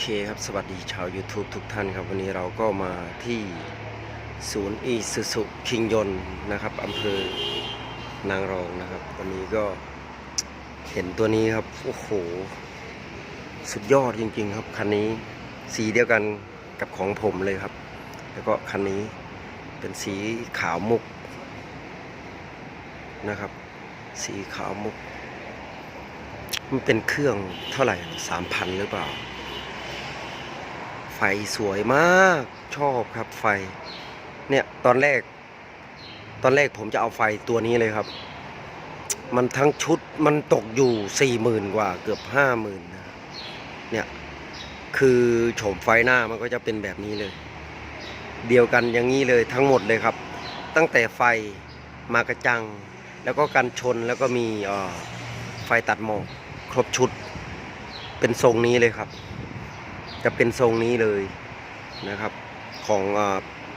เคครับ สวัสดีชาว YouTube ทุกท่านครับ วันนี้เราก็มาที่ศูนย์อีสุสุคิงยนนะครับอำเภอนางรองนะครับ วันนี้ก็เห็นตัวนี้ครับ โอ้โห สุดยอดจริง ๆ ครับ คันนี้สีเดียวกันกับของผมเลยครับ แล้วก็คันนี้เป็นสีขาวมุกนะครับ สีขาวมุกมันเป็นเครื่องเท่าไหร่สามพันหรือเปล่า ไฟสวยมาก ชอบครับไฟ เนี่ยตอนแรก ตอนแรกผมจะเอาไฟตัวนี้เลยครับ มันทั้งชุดมันตกอยู่สี่หมื่นกว่าเกือบห้าหมื่นนะเนี่ย คือโฉมไฟหน้ามันก็จะเป็นแบบนี้เลย เดียวกันอย่างนี้เลยทั้งหมดเลยครับ ตั้งแต่ไฟมากระจัง แล้วก็กันชนแล้วก็มีออไฟตัดหมอกครบชุด เป็นทรงนี้เลยครับ จะเป็นทรงนี้เลยนะครับของอ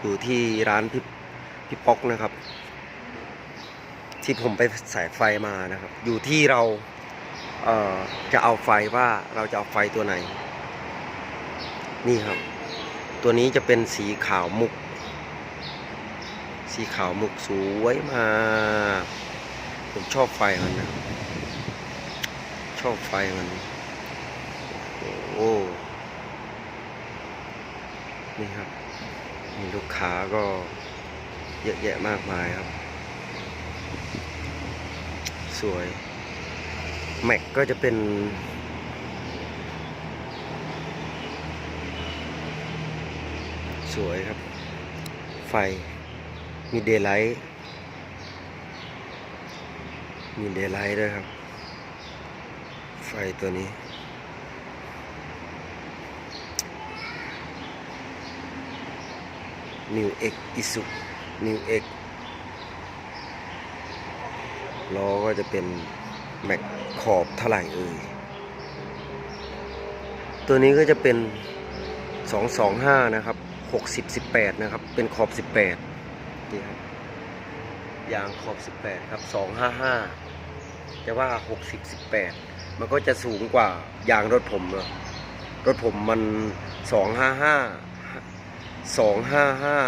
อยู่ที่ร้านพี่พี่ป๊อกนะครับ ที่ผมไปสายไฟมานะครับ อยู่ที่เราเจะเอาไฟว่าเราจะเอาไฟตัวไหน นี่ครับ ตัวนี้จะเป็นสีขาวมุก สีขาวมุกสวยมากผมชอบไฟมันนะ ชอบไฟมัน โอ้ นี่ครับมีลูกค้าก็เยอะแยะมากมายครับ สวย แม็กก็จะเป็นสวยครับ ไฟ มีเดย์ไลท์ มีเดย์ไลท์ด้วยครับ ไฟตัวนี้ New X Isu New X ล้อก็จะเป็นแม็กขอบเท่าไหร่เอ่ย ตัวนี้ก็จะเป็น 225 นะครับ 60 18 นะครับ เป็นขอบ 18นี่ครับยางขอบ 18 ครับ 255 จะว่า 60 18 มันก็จะสูงกว่ายางรถผมเนอะรถผมมัน 255 สองห้าห้า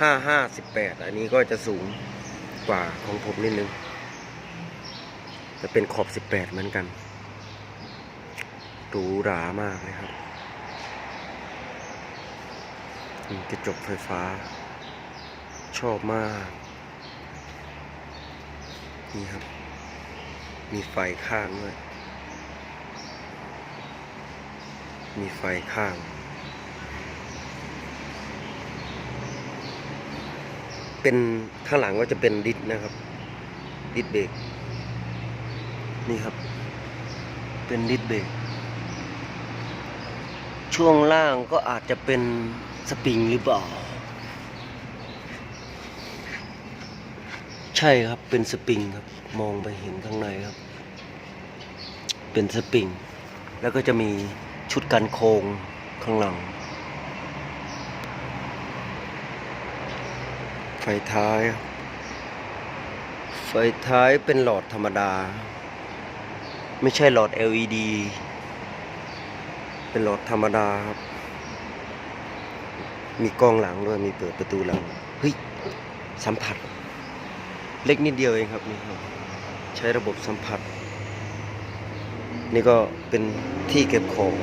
ห้าห้าสิบแปดอันนี้ก็จะสูงกว่าของผมนิดนึง จะเป็นขอบสิบแปดเหมือนกันหรูหรามากเลยครับกระจกไฟฟ้า ชอบมาก นี่ครับ มีไฟข้างด้วย มีไฟข้าง เป็นข้างหลังก็จะเป็นดิสนะครับ ดิสเบรกนี่ครับ เป็นดิสเบรกช่วงล่างก็อาจจะเป็นสปริงหรือเปล่า ใช่ครับเป็นสปริงครับ มองไปเห็นข้างในครับ เป็นสปริง แล้วก็จะมีชุดกันโคงข้างหลัง ไฟท้าย ไฟท้ายเป็นหลอดธรรมดา ไม่ใช่หลอด LED เป็นหลอดธรรมดาครับ มีกล้องหลังด้วยมีเปิดประตูหลัง เฮ้ย สัมผัส เล็กนิดเดียวเองครับนี่ครับใช้ระบบสัมผัส นี่ก็เป็นที่เก็บของ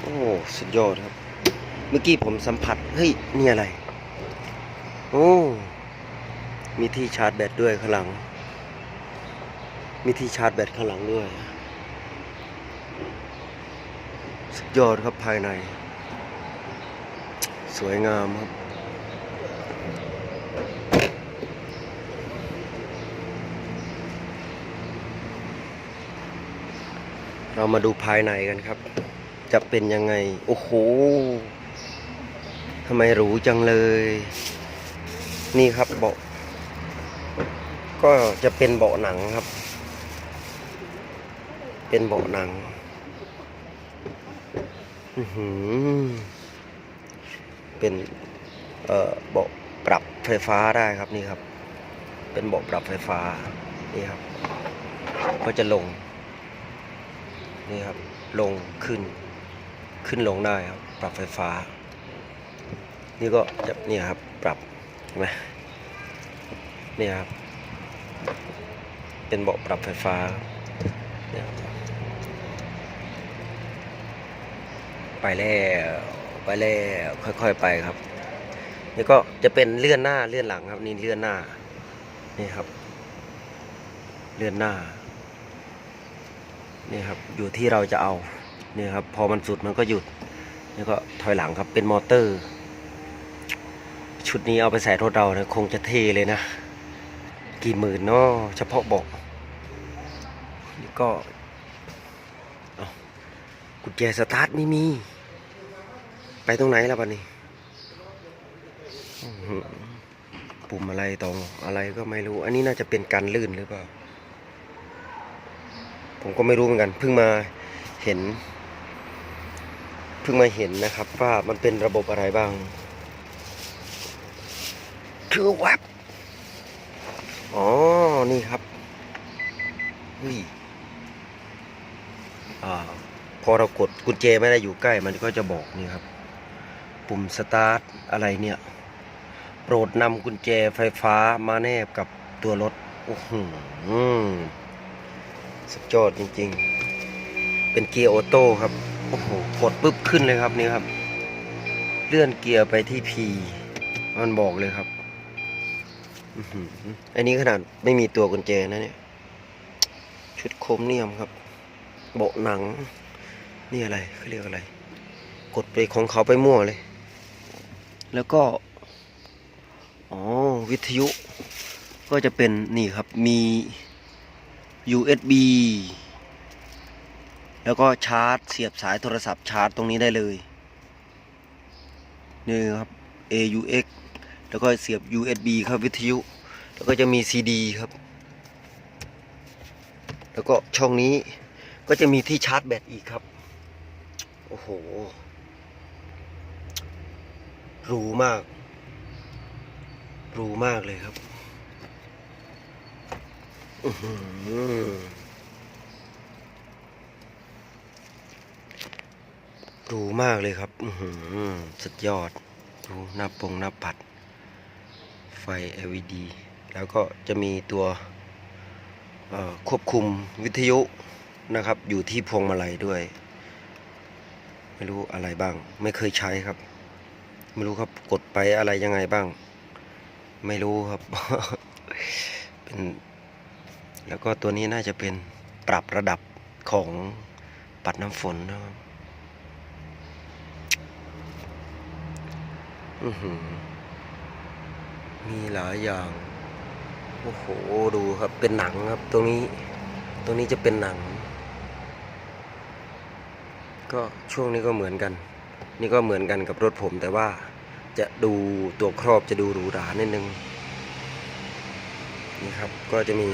โอ้ สุดยอดครับ เมื่อกี้ผมสัมผัส เฮ้ย นี่อะไร โอ้ มีที่ชาร์จแบตด้วยข้างหลัง มีที่ชาร์จแบตข้างหลังด้วย สุดยอดครับภายใน สวยงามครับ เรามาดูภายในกันครับ จะเป็นยังไง โอ้โหทำไมหรูจังเลย นี่ครับเบาะก็จะเป็นเบาะหนังครับ เป็นเบาะหนังเป็นเบาะปรับไฟฟ้าได้ครับนี่ครับ เป็นเบาะปรับไฟฟ้านี่ครับ ก็จะลง นี่ครับ ลงขึ้น ขึ้นลงได้ครับ ปรับไฟฟ้า นี่ก็จะนี่ครับ ปรับ เห็นไหมนี่ครับ เป็นเบาะปรับไฟฟ้าเนี่ยไปแล้วไปแล้วค่อยๆไปครับนี่ก็จะเป็นเลื่อนหน้าเลื่อนหลังครับ นี่เลื่อนหน้า นี่ครับ เลื่อนหน้า นี่ครับ อยู่ที่เราจะเอา นี่ครับ พอมันสุดมันก็หยุดนี่ก็ถอยหลังครับเป็นมอเตอร์ ชุดนี้เอาไปใส่รถเรานี่ยคงจะเทเลยนะ กี่หมื่นเนาะเฉพาะบอกนี่ก็กุญแจสตาร์ทไม่มี ไปตรงไหนแล้วบัดนี้ปุ่มอะไรตรงอะไรก็ไม่รู้ อันนี้น่าจะเป็นการลื่นหรือเปล่า ผมก็ไม่รู้เหมือนกัน เพิ่งมาเห็น เพิ่งมาเห็นนะครับ ว่ามันเป็นระบบอะไรบ้าง คือแวบอ๋อ นี่ครับเฮ้ยอ่าพอเรากดกุญแจไม่ได้อยู่ใกล้ มันก็จะบอกนี่ครับ ปุ่มสตาร์ทอะไรเนี่ย โปรดนำกุญแจไฟฟ้ามาแนบกับตัวรถ โอ้โหสุดยอดจริงๆ เป็นเกียร์ออโต้ครับ โอ้โห กดปุ๊บขึ้นเลยครับนี่ครับ เลื่อนเกียร์ไปที่ P มันบอกเลยครับ อันนี้ขนาดไม่มีตัวกุญแจนะเนี่ย ชุดโครเมียมครับ เบาะหนัง นี่อะไรเขาเรียกอะไร กดไปของเขาไปมั่วเลย แล้วก็ อ๋อ วิทยุ ก็จะเป็นนี่ครับ มี USB แล้วก็ชาร์จ เสียบสายโทรศัพท์ชาร์จตรงนี้ได้เลย นี่ครับ AUX แล้วก็เสียบ USB ครับวิทยุ แล้วก็จะมี CD ครับ แล้วก็ช่องนี้ก็จะมีที่ชาร์จแบตอีกครับ โอ้โหหรูมากหรูมากเลยครับอือหือหรูมากเลยครับอือหือสุดยอดดูหน้าปงหน้าปัด ไฟ LED แล้วก็จะมีตัวควบคุมวิทยุนะครับ อยู่ที่พวงมาลัยด้วย ไม่รู้อะไรบ้าง ไม่เคยใช้ครับ ไม่รู้ครับกดไปอะไรยังไงบ้าง ไม่รู้ครับเป็นแล้วก็ตัวนี้น่าจะเป็นปรับระดับของปัดน้ำฝนนะครับ อือหือ มีหลายอย่างโอ้โหดูครับเป็นหนังครับตรงนี้ตรงนี้จะเป็นหนัง ก็ช่วงนี้ก็เหมือนกัน นี่ก็เหมือนกันกับรถผมแต่ว่าจะดูตัวครอบจะดูหรูหรานิดนึงนี่ครับก็จะมี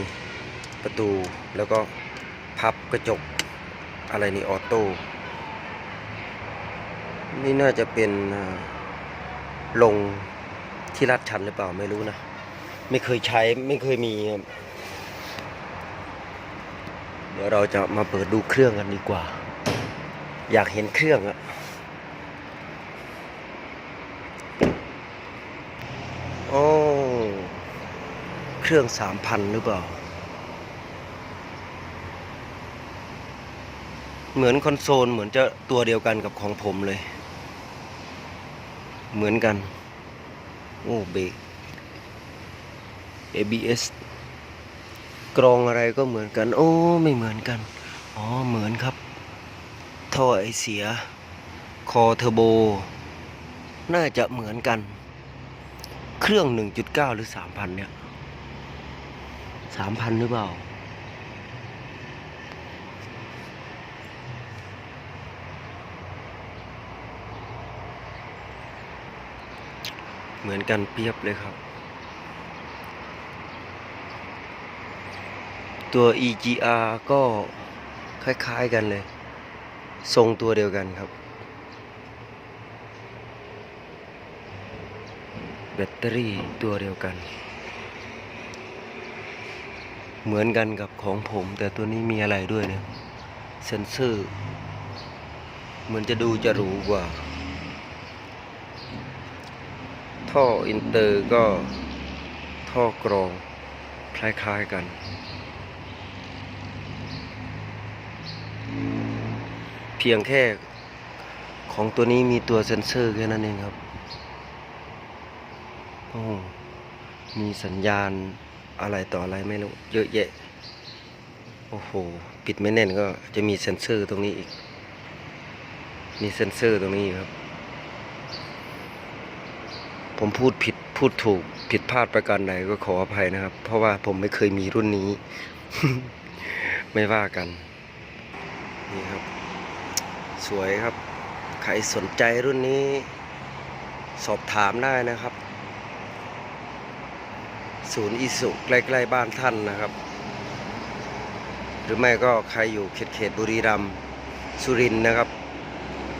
ประตูแล้วก็พับกระจกอะไรนี่ออโต้นี่น่าจะเป็นลง ที่ลาดชันหรือเปล่าไม่รู้นะ ไม่เคยใช้ไม่เคยมี เดี๋ยวเราจะมาเปิดดูเครื่องกันดีกว่า อยากเห็นเครื่องอะโอ้เครื่องสามพันหรือเปล่า เหมือนคอนโซลเหมือนจะตัวเดียวกันกับของผมเลย เหมือนกัน โอ้เบรก ABS กรองอะไรก็เหมือนกัน โอ้ไม่เหมือนกัน อ๋อเหมือนครับ ท่อไอเสีย คอเทอร์โบ น่าจะเหมือนกัน เครื่อง 1.9 หรือ 3,000 เนี่ย 3,000 หรือเปล่า เหมือนกันเปียบเลยครับ ตัว EGR ก็คล้ายๆกันเลย ทรงตัวเดียวกันครับ แบตเตอรี่ตัวเดียวกัน เหมือนกันกับของผม แต่ตัวนี้มีอะไรด้วยเนี่ยเซนเซอร์ เหมือนจะดูจะหรูกว่า ท่ออินเตอร์ก็ท่อกรองคล้ายๆกัน เพียงแค่ของตัวนี้มีตัวเซ็นเซอร์แค่นั้นเองครับโอ้มีสัญญาณอะไรต่ออะไรไม่รู้เยอะแยะ โอ้โห ปิดไม่แน่นก็จะมีเซ็นเซอร์ตรงนี้อีก มีเซ็นเซอร์ตรงนี้ครับ ผมพูดผิดพูดถูกผิดพลาดประการใดก็ขออภัยนะครับ เพราะว่าผมไม่เคยมีรุ่นนี้ ไม่ว่ากัน นี่ครับ สวยครับ ใครสนใจรุ่นนี้ สอบถามได้นะครับ ศูนย์อิสุใกล้ๆบ้านท่านนะครับ หรือไม่ก็ใครอยู่เขตเขตบุรีรัมย์สุรินทร์นะครับ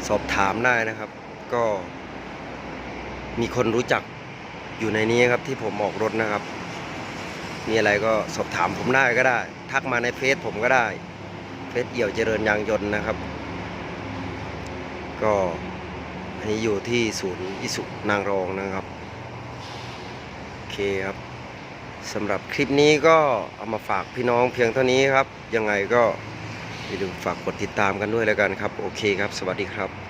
สอบถามได้นะครับ ก็ มีคนรู้จักอยู่ในนี้ครับที่ผมออกรถนะครับ มีอะไรก็สอบถามผมได้ก็ได้ ทักมาในเฟซผมก็ได้เฟซเอี่ยวเจริญยางยนต์นะครับ ก็อันนี้อยู่ที่ศูนย์อิสุนางรองนะครับโอเคครับสำหรับคลิปนี้ก็เอามาฝากพี่น้องเพียงเท่านี้ครับ ยังไงก็อย่าลืมฝากกดติดตามกันด้วยแล้วกันครับ โอเคครับ สวัสดีครับ